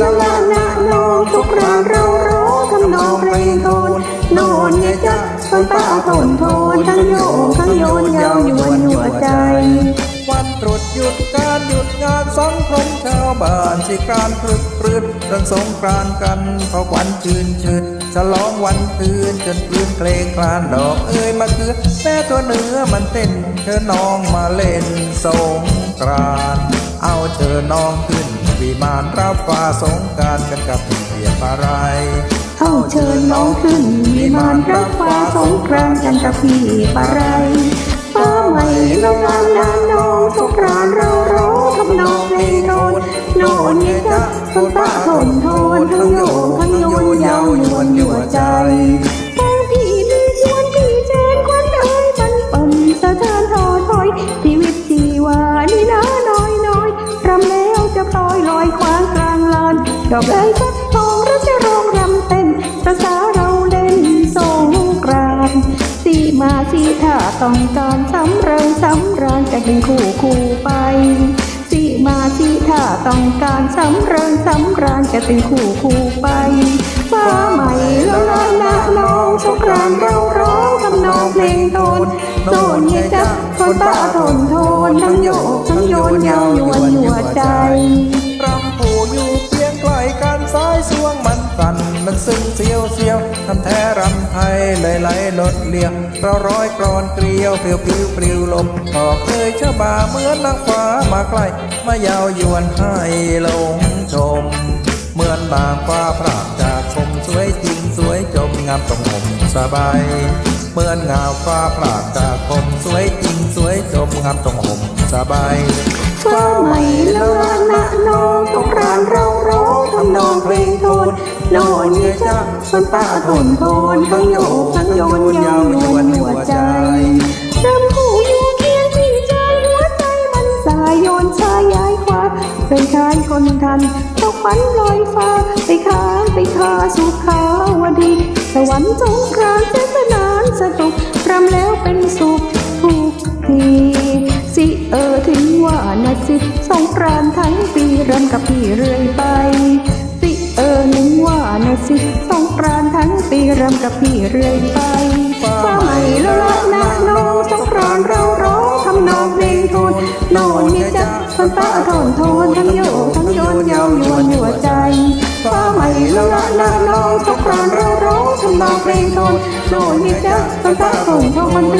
ละละนะนองทุกราเราร้องทำนองเพลงโทนโน่นไงจ๊ะคนป้าทนโทนทั้งโยงทั้งโยนเยาวยวนหัวใจ วันตรุษหยุดการหยุดงานสังคมชาวบ้านสิการพลึกพรืดเรื่องสงกรานกันเพราะควันชื่นชืดฉลองวันคืนจนคลื่นเพลงคลานดอกเอ้ยมาคือแม่ตัวเนื้อมันเต้นเชิญน้องมาเล่นสงกรานเอาเชิญน้อง วิมานรับฟ้าสงการกันกับเพียบอะไรเอาเชิญน้องขึ้นวิมานรับฟ้าสงกรานกันกับพี่ปะไรฟ้าใหม่ละลานานน้องสงกรานเราร้องทำนองเพลงโทนโน่นไงจ๊ะคนป้าทนทนทั้งโยงทั้งโยนเยาวยวนหัวใจ ดอกเอ้ยฟักทองเราจะร้องรำเต้นภาษาเราเล่นสงกรานสีมาสีถ้าต้องการสำเริงสำราญจะเป็นคู่คู่ไปสีมาสีถ้าต้องการสำเริงสำราญจะเป็นคู่คู่ไปฟ้าใหม่ละลายละนองสงกรานเราร้องทำนองเพลงโทนโซนเยจ๊ะคนป้าทนทนทั้งโยกทั้งโยนเยาวยวนหัวใจ สียวทำแท้รำไทยเลไหลลดเลียวเราร้อยกรอนเกลียวเปลิวปลิวปลิวลมก็เคยเชื่อบาเหมือนนางฟ้ามาใกล้มายาวยวนให้หลงชม เหมือนนางฟ้าพรากจากชมสวยจริงสวยจมงามตรงหมสบายเหมือนงามฟ้าพรากจากชมสวยจริงสวยจมงามตรงหมสบายฟ้าใหม่ละลานะนองสงกรานเราร้องำนองเพลงโทนโน่นไงจ๊ะคนป้าทนโทนทั้งโยกทั้งโยนยาวยวนหัวใจรำคู่อยู่เคียงพี่ใจหัวใจมันสายโยนชายย้ายขวาเป็นชายคนทันตกฝันลอยฟ้าไปค้างไปคาสุขาวดี สวรรค์สงกรานต์เสนนานสตุกรำแล้วเป็นสุขทุกทีสิเออถึงว่านะสิสงกรานทั้งปีรำกับพี่เรื่อยไป ปีรำกับพี่เรื่อยไปฟ้าใหม่ละละนักน้องสงกรานเราร้องทำนองเพลงโทนโน่นนี่จ๊ะคนป้าทนโทนทั้งโยกทั้งโยนเยาวยวนหัวใจฟ้าใหม่ละละนักน้องสงกรานเราร้องทำนองเพลงโทนโน่นนี่จ๊ะคนป้าทนโทนทั้งโย